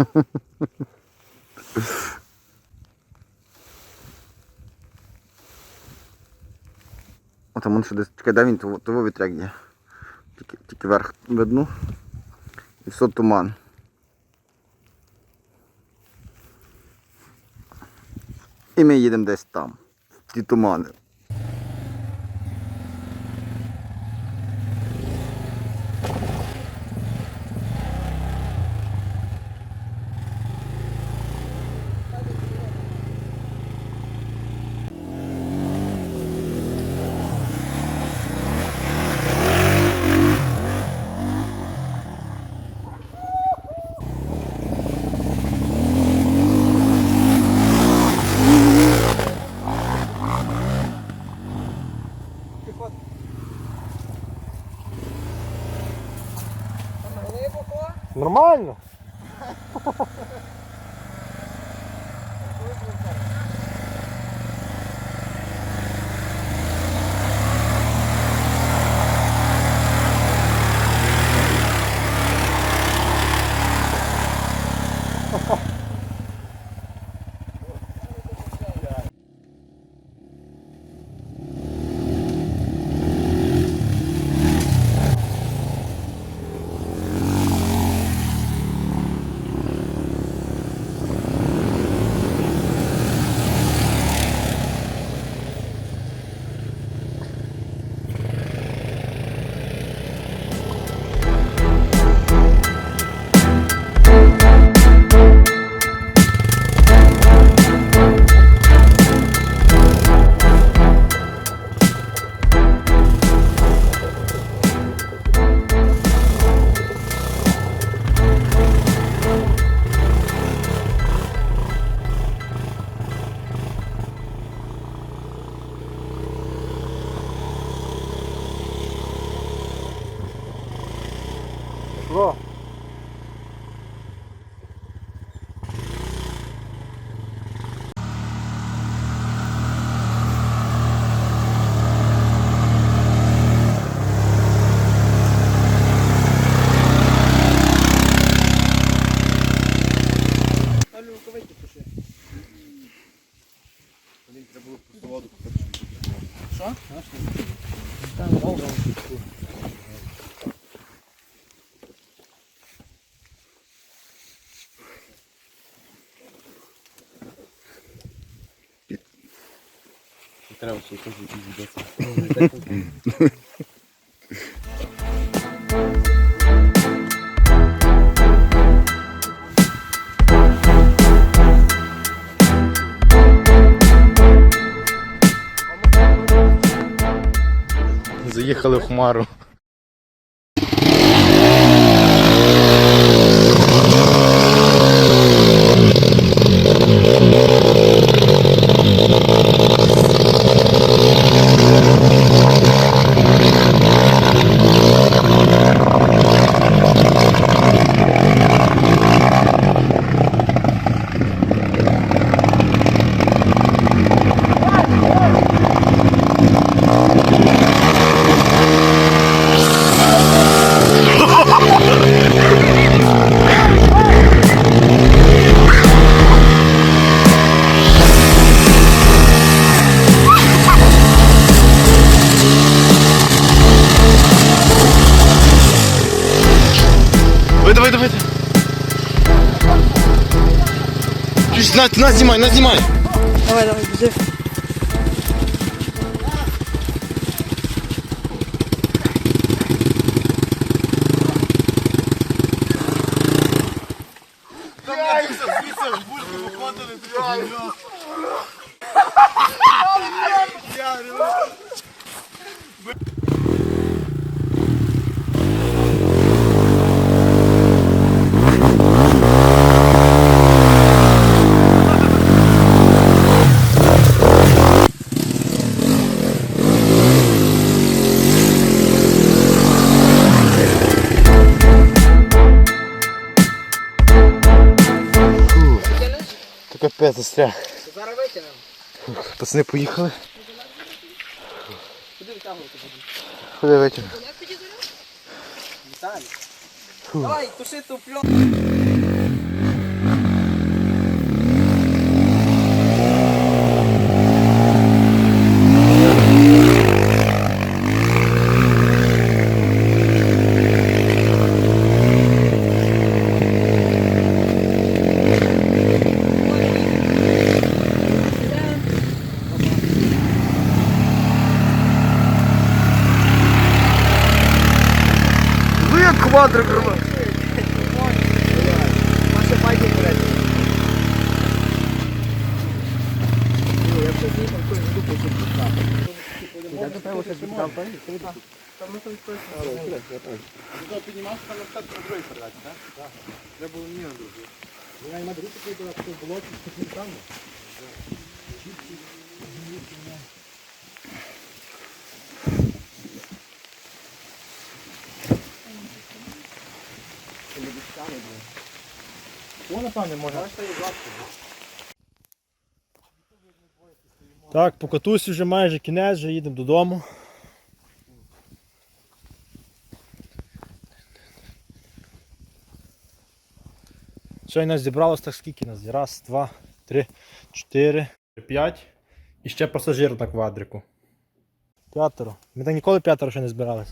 О, там он ще десь. Чекай, де він того, вітряк є. Тільки, тільки верх видно. І все туман. І ми їдемо десь там. Ті тумани. Нормально. Що? Треба ще якось відійдеться. Заїхали в хмару. Чуть, на, на, знімай, на, знімай. Давай, давай, біжи. Та капець застряг. Зараз витягнемо. Пацани поїхали. Куди витягувати будемо? Куди витягнемо? Давай, туши ту пленку. квадрик робив. Ваше байки перейде. Я все з'їхав, то не дупу Я до тебе ще там Так, по катусі вже майже кінець, вже їдемо додому. Сьогодні нас зібралось так скільки нас? Раз, два, три, чотири, п'ять. І ще пасажир на квадрику. П'ятеро. Ми так ніколи п'ятеро ще не збирались.